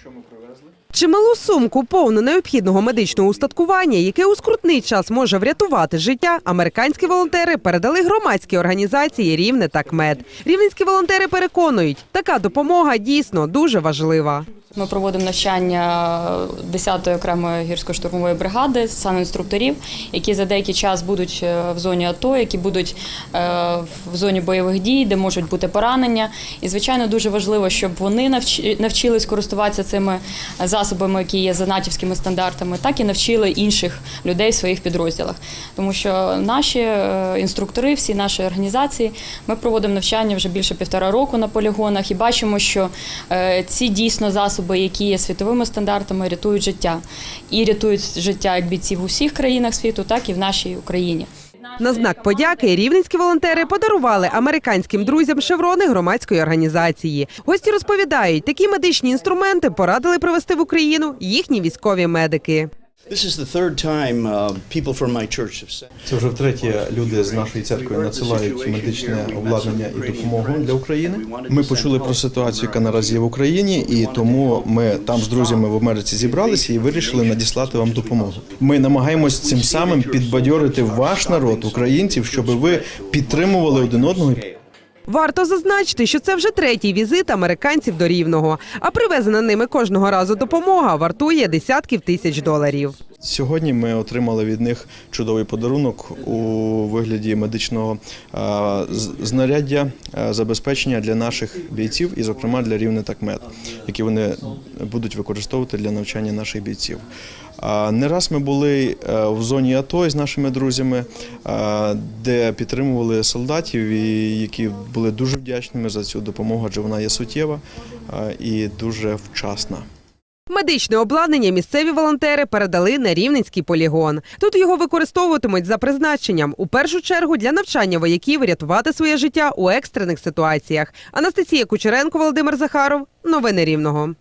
Що ми привезли? Чималу сумку повну необхідного медичного устаткування, яке у скрутний час може врятувати життя, американські волонтери передали громадській організації Рівне та КМЕД. Рівненські волонтери переконують, така допомога дійсно дуже важлива. Ми проводимо навчання 10-ї окремої гірсько-штурмової бригади санінструкторів, які за деякий час будуть е, в зоні АТО, які будуть е, в зоні бойових дій, де можуть бути поранення. І звичайно дуже важливо, щоб вони навчились користуватися цими засобами, які є за натівськими стандартами, так і навчили інших людей в своїх підрозділах. Тому що наші е, інструктори, всі наші організації, ми проводимо навчання вже більше півтора року на полігонах і бачимо, що ці дійсно засоби, які є світовими стандартами, рятують життя і рятують життя як бійців в усіх країнах світу, так і в нашій Україні. На знак подяки рівненські волонтери подарували американським друзям шеврони громадської організації. Гості розповідають, такі медичні інструменти порадили привезти в Україну їхні військові медики. This is the third time people from my church have said. Це вже втретє люди з нашої церкви надсилають медичне обладнання і допомогу для України. Ми почули про ситуацію, яка наразі є в Україні, і тому ми там з друзями в Америці зібралися і вирішили надіслати вам допомогу. Ми намагаємось цим самим підбадьорити ваш народ, українців, щоб ви підтримували один одного. Варто зазначити, що це вже третій візит американців до Рівного, а привезена ними кожного разу допомога вартує десятків тисяч доларів. Сьогодні ми отримали від них чудовий подарунок у вигляді медичного е, знаряддя е, забезпечення для наших бійців, і, зокрема, для рівне та КМЕД, які вони будуть використовувати для навчання наших бійців. Не раз ми були е, в зоні АТО з нашими друзями, е, де підтримували солдатів, які були дуже вдячними за цю допомогу, адже вона є суттєва е, і дуже вчасна. Медичне обладнання місцеві волонтери передали на рівненський полігон. Тут його використовуватимуть за призначенням у першу чергу для навчання вояків рятувати своє життя у екстрених ситуаціях. Анастасія Кучеренко, Володимир Захаров. Новини Рівного.